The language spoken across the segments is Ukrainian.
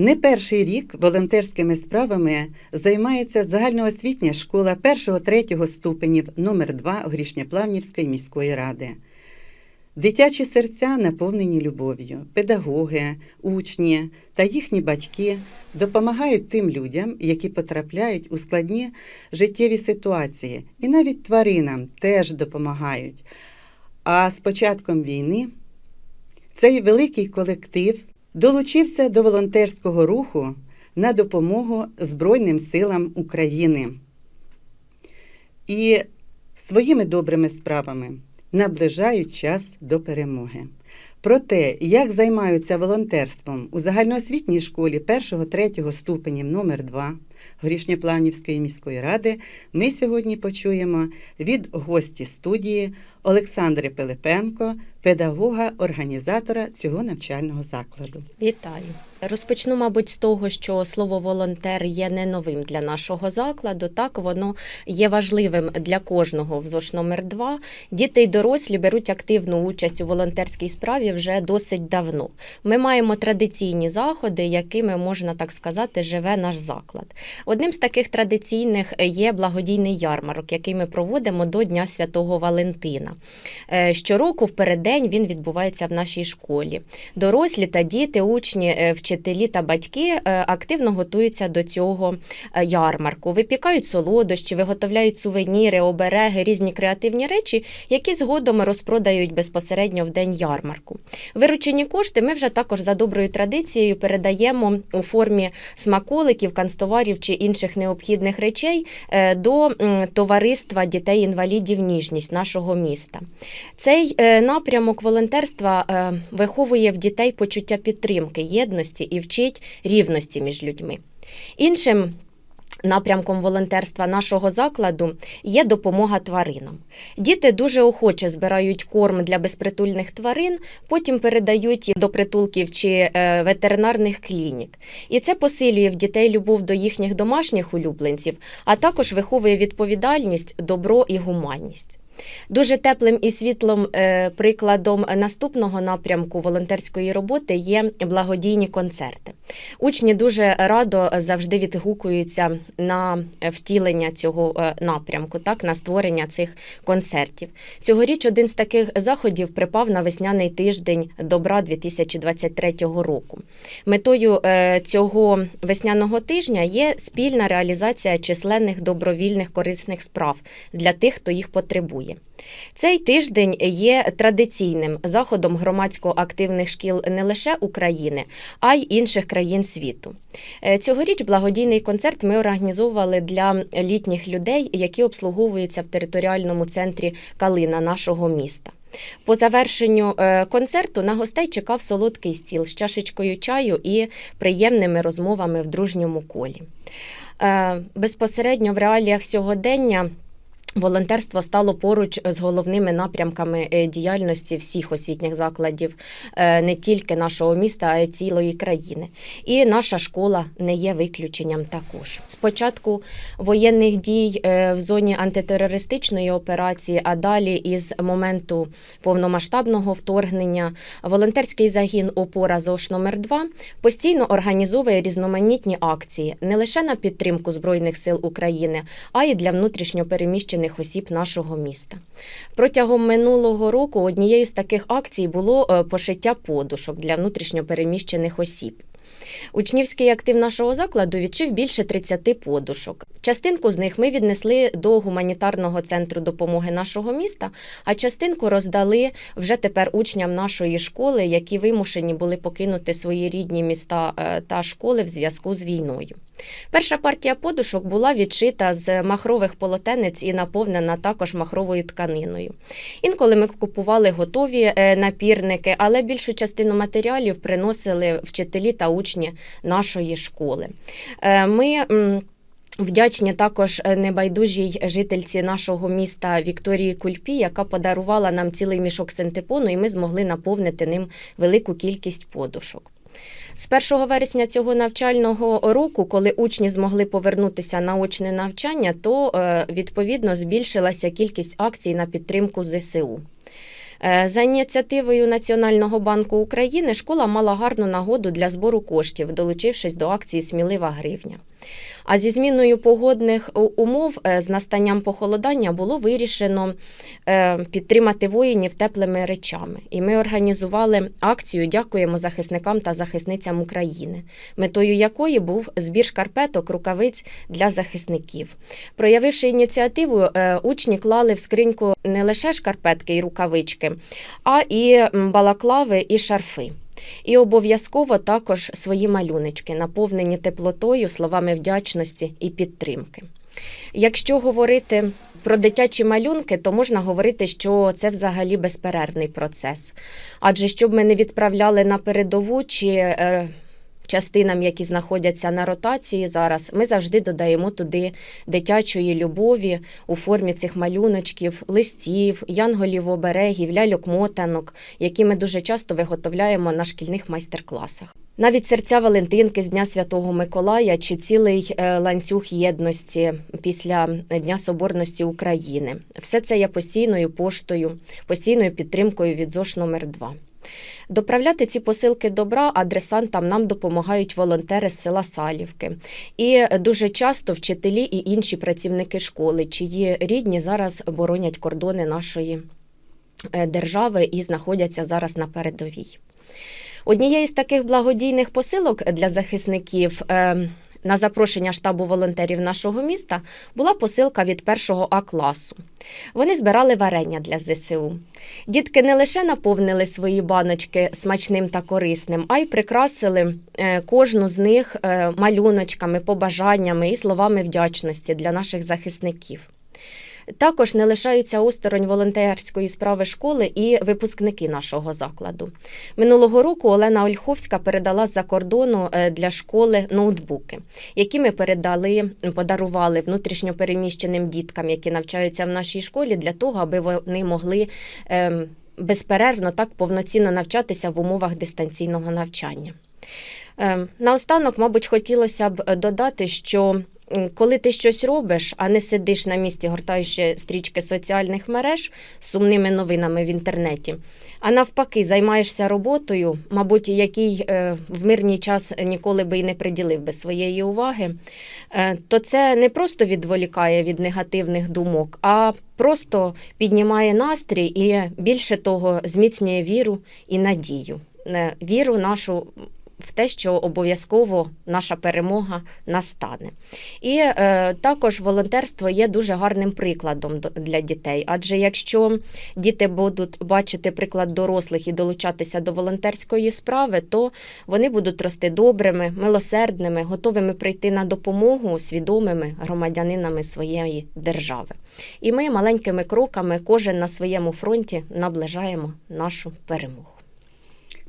Не перший рік волонтерськими справами займається загальноосвітня школа 1-3 ступенів номер 2 Грішнеплавнівської міської ради. Дитячі серця наповнені любов'ю. Педагоги, учні та їхні батьки допомагають тим людям, які потрапляють у складні життєві ситуації, і навіть тваринам теж допомагають. А з початком війни цей великий колектив долучився до волонтерського руху на допомогу Збройним силам України і своїми добрими справами наближають час до перемоги. Про те, як займаються волонтерством у загальноосвітній школі 1-3 ступенів номер 2 Горішньоплавнівської міської ради, ми сьогодні почуємо від гості студії Олександри Пилипенко, педагога-організатора цього навчального закладу. Вітаю. Розпочну, мабуть, з того, що слово волонтер є не новим для нашого закладу. Так, воно є важливим для кожного в ЗОШ номер 2 Діти й дорослі беруть активну участь у волонтерській справі вже досить давно. Ми маємо традиційні заходи, якими можна так сказати, живе наш заклад. Одним з таких традиційних є благодійний ярмарок, який ми проводимо до Дня Святого Валентина. Е, Щороку в переддень він відбувається в нашій школі. Дорослі та діти, учні, е, вчителі та батьки е, активно готуються до цього е, ярмарку. Випікають солодощі, виготовляють сувеніри, обереги, різні креативні речі, які згодом розпродають безпосередньо в день ярмарку. Виручені кошти ми вже також за доброю традицією передаємо у формі смаколиків, канцтоварів чи інших необхідних речей е, до товариства дітей-інвалідів Ніжність нашого міста. Цей е, напрямок волонтерства е, виховує в дітей почуття підтримки, єдності і вчить рівності між людьми. Іншим Напрямком волонтерства нашого закладу є допомога тваринам. Діти дуже охоче збирають корм для безпритульних тварин, потім передають їх до притулків чи е, ветеринарних клінік. І це посилює в дітей любов до їхніх домашніх улюбленців, а також виховує відповідальність, добро і гуманність. Дуже теплим і світлим е, прикладом наступного напрямку волонтерської роботи є благодійні концерти. Учні дуже радо завжди відгукуються на втілення цього е, напрямку, так на створення цих концертів. Цьогоріч один з таких заходів припав на весняний тиждень добра 2023 року. Метою е, цього весняного тижня є спільна реалізація численних добровільних корисних справ для тих, хто їх потребує. Цей тиждень є традиційним заходом громадсько активних шкіл не лише України, а й інших країн світу. Е, Цьогоріч благодійний концерт ми організовували для літніх людей, які обслуговуються в територіальному центрі Калина нашого міста. По завершенню е, концерту на гостей чекав солодкий стіл з чашечкою чаю і приємними розмовами в дружньому колі. Е, Безпосередньо в реаліях сьогодення. Волонтерство стало поруч з головними напрямками е, діяльності всіх освітніх закладів е, не тільки нашого міста, а й цілої країни. І наша школа не є виключенням також. Спочатку воєнних дій е, в зоні антитерористичної операції, а далі із моменту повномасштабного вторгнення, волонтерський загін Опора ЗОШ номер 2 постійно організовує різноманітні акції не лише на підтримку Збройних сил України, а й для внутрішньопереміщених осіб нашого міста. Протягом минулого року однією з таких акцій було е, пошиття подушок для внутрішньопереміщених осіб. Учнівський актив нашого закладу відшив більше 30 подушок. Частинку з них ми віднесли до гуманітарного центру допомоги нашого міста, а частинку роздали вже тепер учням нашої школи, які вимушені були покинути свої рідні міста е, та школи в зв'язку з війною. Перша партія подушок була відшита з махрових полотенець і наповнена також махровою тканиною. Інколи ми купували готові е, напірники, але більшу частину матеріалів приносили вчителі та учні нашої школи. Е, Ми Вдячні також е, небайдужій жительці нашого міста Вікторії Кульпі, яка подарувала нам цілий мішок синтепону, і ми змогли наповнити ним велику кількість подушок. З 1 вересня цього навчального року, коли учні змогли повернутися на очне навчання, то е, відповідно збільшилася кількість акцій на підтримку ЗСУ. Е, За ініціативою Національного банку України школа мала гарну нагоду для збору коштів, долучившись до акції Смілива гривня. А зі зміною погодних умов е, з настанням похолодання було вирішено е, підтримати воїнів теплими речами. І ми організували акцію Дякуємо захисникам та захисницям України, метою якої був збір шкарпеток, рукавиць для захисників. Проявивши ініціативу, е, учні клали в скриньку не лише шкарпетки і рукавички, а і балаклави і шарфи. І обов'язково також свої малюнички, наповнені теплотою, словами вдячності і підтримки. Якщо говорити про дитячі малюнки, то можна говорити, що це взагалі безперервний процес. Адже щоб ми не відправляли на передову чи е, частинам, які знаходяться на ротації зараз, ми завжди додаємо туди дитячої любові у формі цих малюночків, листів, янголів оберегів, ляльок-мотанок, які ми дуже часто виготовляємо на шкільних майстер-класах. Навіть серця Валентинки з Дня Святого Миколая чи цілий е, ланцюг єдності після Дня Соборності України. Все це є постійною поштою, постійною підтримкою від ЗОШ номер 2 Доправляти ці посилки добра адресантам нам допомагають волонтери з села Салівки. І дуже часто вчителі і інші працівники школи, чиї рідні зараз боронять кордони нашої е, держави і знаходяться зараз на передовій. Однією з таких благодійних посилок для захисників е, на запрошення штабу волонтерів нашого міста була посилка від першого А класу. Вони збирали варення для ЗСУ. Дітки не лише наповнили свої баночки смачним та корисним, а й прикрасили е, кожну з них е, малюночками, побажаннями і словами вдячності для наших захисників. Також не лишаються осторонь волонтерської справи школи і випускники нашого закладу. Минулого року Олена Ольховська передала з-за кордону е, для школи ноутбуки, які ми передали, подарували внутрішньопереміщеним діткам, які навчаються в нашій школі, для того, аби вони могли ем, безперервно так повноцінно навчатися в умовах дистанційного навчання. Ем, Наостанок, мабуть, хотілося б додати, що коли ти щось робиш, а не сидиш на місці, гортаючи стрічки соціальних мереж з сумними новинами в інтернеті, а навпаки, займаєшся роботою, мабуть, якій е, в мирній час ніколи би і не приділив би своєї уваги, е, то це не просто відволікає від негативних думок, а просто піднімає настрій і більше того зміцнює віру і надію. Е, Віру нашу в те, що обов'язково наша перемога настане. І е, також волонтерство є дуже гарним прикладом для дітей. Адже якщо діти будуть бачити приклад дорослих і долучатися до волонтерської справи, то вони будуть рости добрими, милосердними, готовими прийти на допомогу свідомими громадянинами своєї держави. І ми маленькими кроками, кожен на своєму фронті, наближаємо нашу перемогу.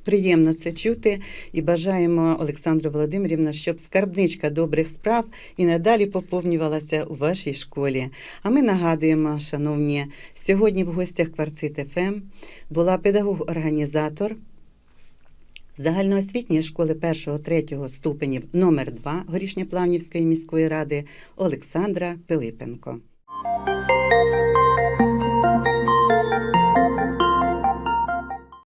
Приємно це чути і бажаємо Олександру Володимирівна, щоб скарбничка добрих справ і надалі поповнювалася у вашій школі. А ми нагадуємо, шановні, сьогодні в гостях Кварцит ФМ була педагог-організатор загальноосвітньої школи 1-3 ступенів номер 2 Горішньоплавнівської міської ради Олександра Пилипенко.